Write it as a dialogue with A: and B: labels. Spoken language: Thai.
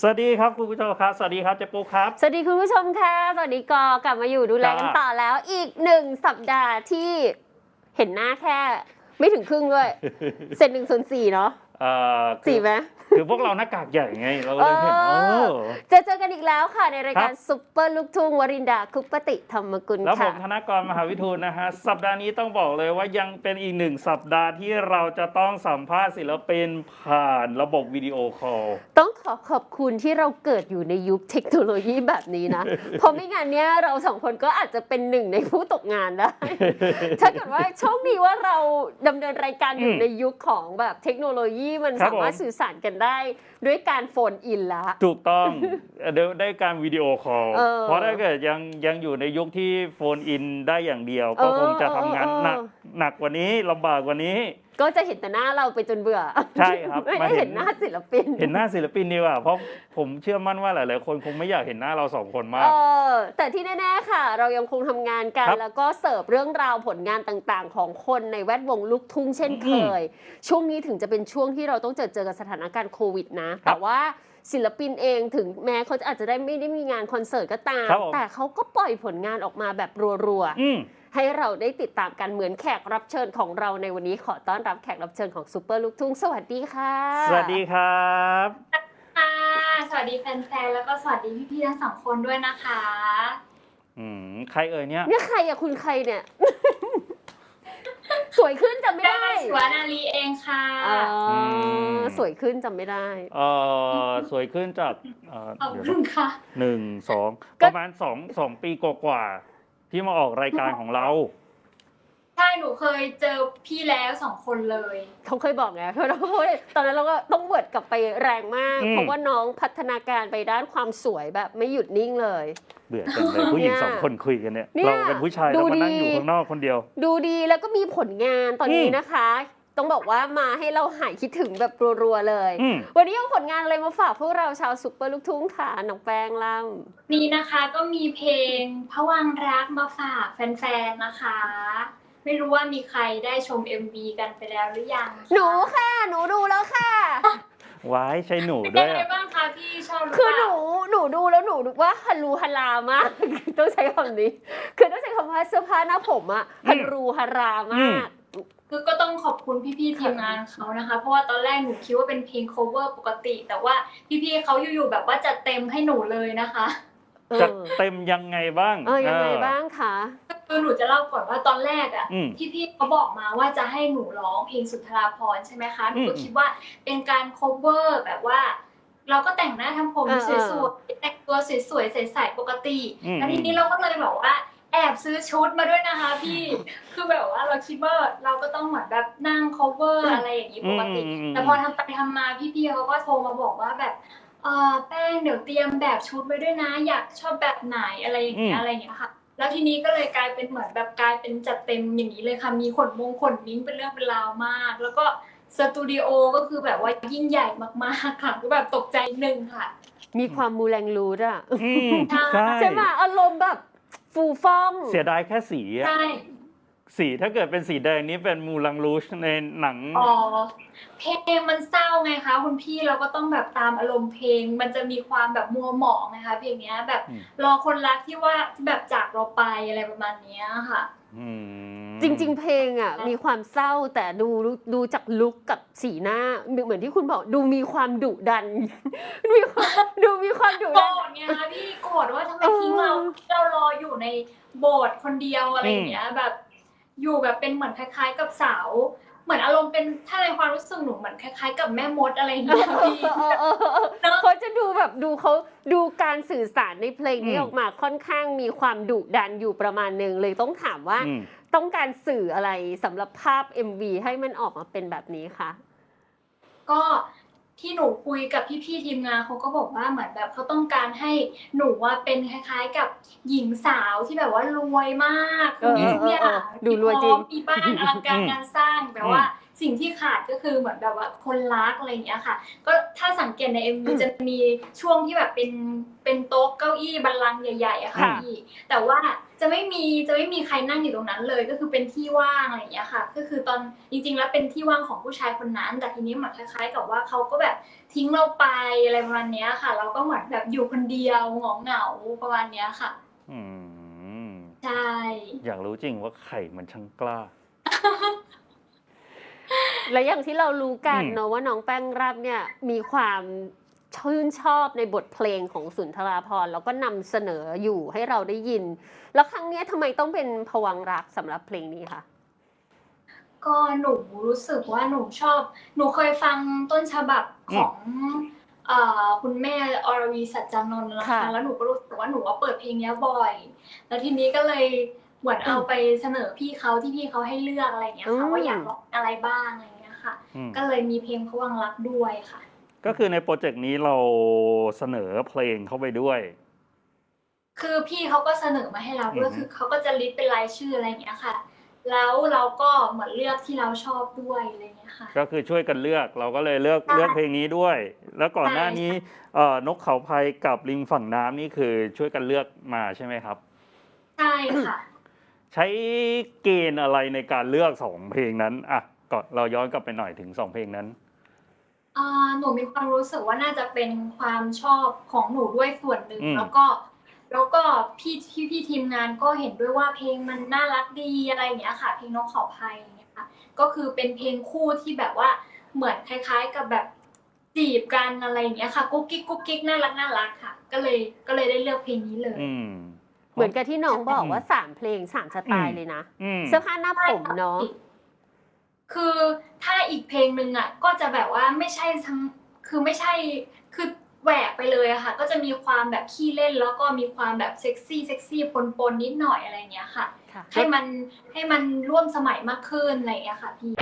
A: สวัสดีครับคุณผู้ชมครับ สวัสดีครับเจ๊ปุ๊กครับ
B: สวัสดีคุณผู้ชมค่ะ สวัสดีกอกลับมาอยู่ดูแลกัน
A: จ้า
B: ต่อแล้ว อีกหนึ่งสัปดาห์ที่เห็นหน้าแค่ ไม่ถึงครึ่งด้วย เสร็จหนึ่งส่วนสี่เนาะ
A: เอ่อคือ
B: สี่ไหม
A: คือพวกเราหน้ากากใหญ่ไง เราก็เลยเห็น
B: เอ
A: เอ
B: อ
A: อ
B: เจะเจอกันอีกแล้วค่ะ ในรายการ
A: ครับ
B: ซุปเปอร์ลูกทุ่งวรินดาคุปติธรรมกุล
A: แล้วผ
B: ค่ะ
A: มธนกรมหาวิทูลนะฮะ สัปดาห์นี้ต้องบอกเลยว่ายังเป็นอีกหนึ่งสัปดาห์ที่เราจะต้องสัมภาษณ์ศิลปินผ่านระบบวิดีโอคอล
B: ต้องขอขอบคุณที่เราเกิดอยู่ในยุคเทคโนโลยีแบบนี้นะ เพราะไม่งั้นเนี้ยเราสองคนก็อาจจะเป็นหนึ่งในผู้ตกงานได้ ถ้าเกิดว่าโชคดีว่าเราดำเนินรายการอยู่
A: อืม
B: ในยุคของแบบเทคโนโลยีมัน
A: ครับ
B: สามารถ
A: ผม
B: สื่อสารกันได้ ด้วยการโฟนอินละ
A: ถูกต้องเดี๋ยวได้การวิดีโอคอล
B: เออ
A: เพราะถ้าเกิดยังยังอยู่ในยุคที่โฟนอินได้อย่างเดียว ก็
B: เออ
A: คงจะทำงาน
B: เออ
A: หนักหนักกว่านี้ลำบากกว่านี้
B: ก็จะเห็นแต่หน้าเราไปจนเบื่อ
A: ใช่ครับ
B: ไม่
A: มา
B: ได้
A: เห็
B: เห็
A: น
B: นหน้าศิลปิน
A: เห็นหน้าศิลปินดีกว่าเพราะผมเชื่อมั่นว่าหลายๆคนคงไม่อยากเห็นหน้าเราสองคนมา
B: เอกอแต่ที่แน่ๆค่ะ เรายังคงทำงานกัน
A: ครับ
B: แล้วก็เสิร์ฟเรื่องราวผลงานต่างๆ ของคนในแวดวงลูกทุ่งเช่นเคย ช่วงนี้ถึงจะเป็นช่วงที่เราต้องเจอเจอกับสถานการณ์โควิดนะ แต่ว่าศิลปินเองถึงแม้เขาอาจจะได้ไม่ได้มีงานคอนเสิร์ตก็ตาม
A: ครับผม
B: แต่เขาก็ปล่อยผลงานออกมาแบบรัวๆ
A: อืม
B: ให้เราได้ติดตามกันเหมือนแขกรับเชิญของเราในวันนี้ขอต้อนรับแขกรับเชิญของซูเปอร์ลูกทุ่งสวัสดีค่ะ
A: สวัสดีครับ
C: ค่ะสวัสดีแฟนๆแล้วก็สวัสดีพี่ๆทั้งสองคนด้วยนะคะ
A: อืมใครเอ่ยเนี่ย
B: เนี่ยใครอะคุณใครเนี่ยสวยขึ้นจำไม่
C: ได้
B: ได้
C: สวนาลีเองค่ะ
B: อ๋ออ
A: ม
B: สวยขึ้นจำไม่ได้
A: เออสวยขึ้นจากเอ่อ
C: ขอบ
A: เดี๋ยว
C: คุ
A: นะ
C: ณค่ะ
A: หนึ่งสอง
B: ก็
A: ประมาณสองสองปีกว่าๆ ที่มาออกรายการของเรา
C: ใช่หนูเคยเจอพี่แล้วสองคนเลย
B: เขาเคยบอกไงเพราะเราตอนนั้นเราก็ต้องเวิร์ดกลับไปแรงมาก
A: อืม
B: เพราะว่าน้องพัฒนาการไปด้านความสวยแบบไม่หยุดนิ่งเลย
A: เบื่อจังเลยผู้หญิง
B: เนี่ย
A: สองคนคุยกันเนี่ย
B: เนี่ย
A: เราเป็นผู้ชาย
B: ดู
A: เรามานั่ง
B: ดี
A: อยู่ข้างนอกคนเดียว
B: ดูดีแล้วก็มีผลงานตอนนี้
A: อืม
B: นะคะ ต้องบอกว่ามาให้เราหายคิดถึงแบบรัวๆเลย
A: อืม
B: วันนี้เอาผลงานอะไรมาฝากพวกเราชาวซุปเปอร์ลูกทุ่งค่ะน้องแป้งล่ำ
C: นี่นะคะก็มีเพลงพระวังรักมาฝากแฟนๆนะคะ ไม่รู้ว่ามีใครได้ชม MV กันไปแล้วหรือยังคะ
B: หนูค่ะ หนูดูแล้วค่ะ
A: ว้ายใช่หนู
C: เป็น
A: ด้
C: ยั
A: วย
C: งไง
A: อะ
C: บ้างคะพี่ชอบหรือ
B: คือ
C: เป
B: หนู
C: ล่า
B: หนูดูแล้วหนูรู้ว่าฮัลลูฮัลลามาก ต้องใช้คำนี้ คือต้องใช้คำว่าเสื้อผ้าหน้าผมอะฮัลลูฮัลลามาก
C: คือก็ต้องขอบคุณพี่ๆทีมงานเขานะคะ เพราะว่าตอนแรกหนูคิดว่าเป็นเพลง cover ปกติ แต่ว่าพี่ๆเขาอยู่ๆแบบว่าจัดเต็มให้หนูเลยนะคะ
B: เอ
A: จะ
B: อ
A: เต็มยังไงบ้าง
B: เออ ยังไง
A: เออ
B: บ้างคะ
C: คือหนูจะเล่าก่อนว่าตอนแรกอะ
A: อืม
C: พี่ๆเขาบอกมาว่าจะให้หนูร้องเพลงสุนทราภรณ์ใช่ไหมคะ หนูก็
A: อืม
C: คิดว่าเป็นการ cover แบบว่า เราก็แต่งหน้าทำผม
B: เออ
C: ส
B: เอ
C: วย
B: อ
C: ๆแต่งตัวสวยๆใสๆปกติ
A: อืม
C: แล้วทีนี้เราก็เลยบอกว่าแอบซื้อชุดมาด้วยนะคะพี่ คือแบบว่าเราคิดว่าเราก็ต้องเหมือนแบบนั่ง cover อะไรอย่างนี้ปกติ
A: อืม
C: แต่พอทำไปทำมาพี่ๆเขาก็โทรมาบอกว่าแบบเออแป้งเดี๋ยวเตรียมแบบชุดไว้ด้วยนะ อยากชอบแบบไหนอะไรอย่างเงี้
A: อื
C: ย
A: ม
C: อะไรอย่างเงี้ยค่ะ แล้วทีนี้ก็เลยกลายเป็นเหมือนแบบกลายเป็นจัดเต็มอย่างนี้เลยค่ะ มีขนมงขนมิ้งเป็นเรื่องเป็นราวมาก แล้วก็สตูดิโอก็คือแบบว่ายิ่งใหญ่มากๆค่ะ ก็แบบตกใจหนึ่งค่ะ
B: มีความมูแรงรูดอะ
A: อืมใช่
B: ใช่ไหมอารมณ์แบบ ฟูฟ่อง
A: เสียดายแค่สีอะ
C: ใช่
A: สีถ้าเกิดเป็นสีแดงนี้เป็นมูลังรูชในหนัง
C: อ๋อเพลงมันเศร้าไงคะคุณพี่เราก็ต้องแบบตามอารมณ์เพลง มันจะมีความแบบมัวหมองนะคะเพลงเนี้ยแบบ
A: อืม
C: รอคนรักที่ว่าที่แบบจากเราไปอะไรประมาณเนี้ยค่ะ
A: อืม
B: จริง ๆ เพลงอะมีความเศร้าแต่ดูดูจากลุคกับสีหน้า เหมือนที่คุณบอกดูมีความดุดัน มีความดูมีความดุ
C: โกร
B: ดัน
C: ธไงคะพี่โกรธว่าทำไมทิ้งเรา
B: เออ
C: เรารออยู่ในโบสถ์คนเดียวอะไรอย่างเงี้ยแบบ อยู่แบบเป็นเหมือนคล้าย ๆ กับสาว เหมือนอารมณ์เป็นถ้าในความรู้สึกหนูเหมือนคล้าย ๆ กับแม่มดอะไรอย่างเงี้ยพี่
B: เออเออเออเออ
C: เนอะ
B: เขาจะดูแบบดูเขาดูการสื่อสารในเพลงนี้
A: อืม
B: ออกมาค่อนข้างมีความดุดันอยู่ประมาณหนึ่งเลยต้องถามว่า
A: อืม
B: ต้องการสื่ออะไรสำหรับภาพ MV ให้มันออกมาเป็นแบบนี้คะ
C: ก็ที่หนูคุยกับพี่ๆทีมงานเขาก็บอกว่าเหมือนแบบเขาต้องการให้หนูว่าเป็นคล้าย ๆ กับหญิงสาวที่แบบว่ารวยมาก
B: เออ
C: มีทุกอย่าง
B: เออเออดูรวยจริง
C: มีพอมีบ้านอลังการงานสร้างแต่ว่า สิ่งที่ขาดก็คือเหมือนแบบว่าคนรักอะไรอย่างเงี้ยค่ะ ก็ถ้าสังเกตใน MV
B: อืม
C: จะมีช่วงที่แบบเป็นเป็นโต๊ะเก้าอี้บัลลังก์ใหญ่ๆอะค่ะ
B: ค่ะ
C: พี่แต่ว่าจะไม่มีจะไม่มีใครนั่งอยู่ตรงนั้นเลย ก็คือเป็นที่ว่างอะไรอย่างเงี้ยค่ะ ก็คือตอนจริง ๆ แล้วเป็นที่ว่างของผู้ชายคนนั้น แต่ทีนี้เหมือนคล้าย ๆ กับว่าเขาก็แบบทิ้งเราไปอะไรประมาณเนี้ยค่ะ เราก็เหมือนแบบอยู่คนเดียวเหงาเหงาๆประมาณเนี้ยค่ะ
A: อืม
C: ใช่
A: อยากรู้จริงว่าไข่มันช่างกล้า
B: และอย่างที่เรารู้กัน
A: อืม
B: เนอะว่าน้องแป้งรับเนี่ยมีความชื่นชอบในบทเพลงของสุนทราพรณ์แล้วก็นำเสนออยู่ให้เราได้ยิน แล้วครั้งเนี้ยทำไมต้องเป็นพวังค์รักสำหรับเพลงนี้คะ
C: ก็หนูรู้สึกว่าหนูชอบ หนูเคยฟังต้นฉบับของเอ่อคุณแม่อรวีสัจจานนท์นะคะ
B: ค่ะ
C: แล้วหนูก็รู้สึกว่าหนูว่าเปิดเพลงเนี้ยบ่อย แล้วทีนี้ก็เลยเหมือนเอาไปเสนอพี่เขาที่พี่เขาให้เลือกอะไรอย่างเงี้ยค่ะว่าอยากร้องอะไรบ้างอะไร อย่างเงี้ยค่ะ
A: อืม
C: ก็เลยมีเพลงพวังรักด้วยค่ะ
A: ก็คือในโปรเจกต์นี้เราเสนอเพลงเข้าไปด้วย
C: คือพี่เขาก็เสนอมาให้เราด้วย
A: อือฮึ
C: คือเขาก็จะลิสต์เป็นรายชื่ออะไรอย่างเงี้ยค่ะ แล้วเราก็เหมือนเลือกที่เราชอบด้วยอะไรอย่างเงี้ยค่ะ
A: ก็คือช่วยกันเลือกเราก็เลยเลือก
C: ใช่
A: เลือกเพลงนี้ด้วย แล้วก่อน
C: ใช่
A: หน้านี้เอ่อนกเขาภัยกับลิงฝั่งน้ำนี่คือช่วยกันเลือกมาใช่ไหมครับ
C: ใช่ค่ะ
A: ใช้เกณฑ์อะไรในการเลือกสองเพลงนั้นอะ ก่อนเราย้อนกลับไปหน่อยถึงสองเพลงนั้น
C: อ่าหนูมีความรู้สึกว่าน่าจะเป็นความชอบของหนูด้วยส่วนหนึ่ง
A: อืม
C: แล้วก็ แล้วก็พี่พี่พี่ทีมงานก็เห็นด้วยว่าเพลงมันน่ารักดีอะไรอย่างเงี้ยค่ะ เพลงนกเขาภัยอย่างเงี้ยค่ะ ก็คือเป็นเพลงคู่ที่แบบว่าเหมือนคล้าย ๆ กับแบบจีบกันอะไรอย่างเงี้ยค่ะกุ๊กกิ๊กกุ๊กกิ๊กน่ารักน่ารักค่ะ ก็เลยก็เลยได้เลือกเพลงนี้เลย
A: อืม
B: เหมือนกับที่น้องบอก
A: อืม
B: ว่าสามเพลงสามสไตล์เลยนะ
A: อืม
B: เสื้อผ้าหน้าผมเนาะ
C: คือถ้าอีกเพลงหนึ่งอะก็จะแบบว่าไม่ใช่ทั้งคือไม่ใช่คือแหวกไปเลยอะค่ะ ก็จะมีความแบบขี้เล่นแล้วก็มีความแบบเซ็กซี่เซ็กซี่ปนปนๆนิดหน่อยอะไรอย่างเงี้ยค่ะ
B: ค่ะ
C: ให้มันให้มันร่วมสมัยมากขึ้นอะไรอย่างเงี้ยค่ะพี่